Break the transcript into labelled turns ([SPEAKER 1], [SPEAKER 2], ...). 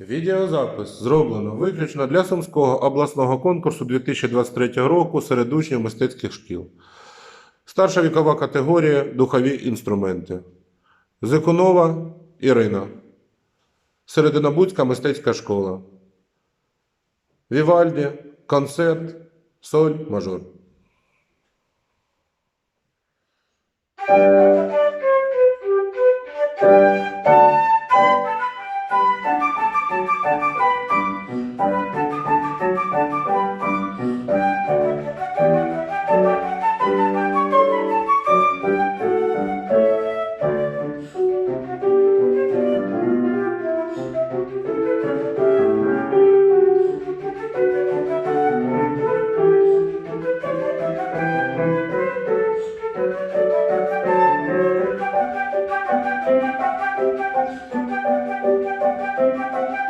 [SPEAKER 1] Відеозапис зроблено виключно для Сумського обласного конкурсу 2023 року серед учнів мистецьких шкіл. Старша вікова категорія духові інструменти. Зикунова Ірина. Серединобудська мистецька школа. Вівальді, концерт, соль, мажор.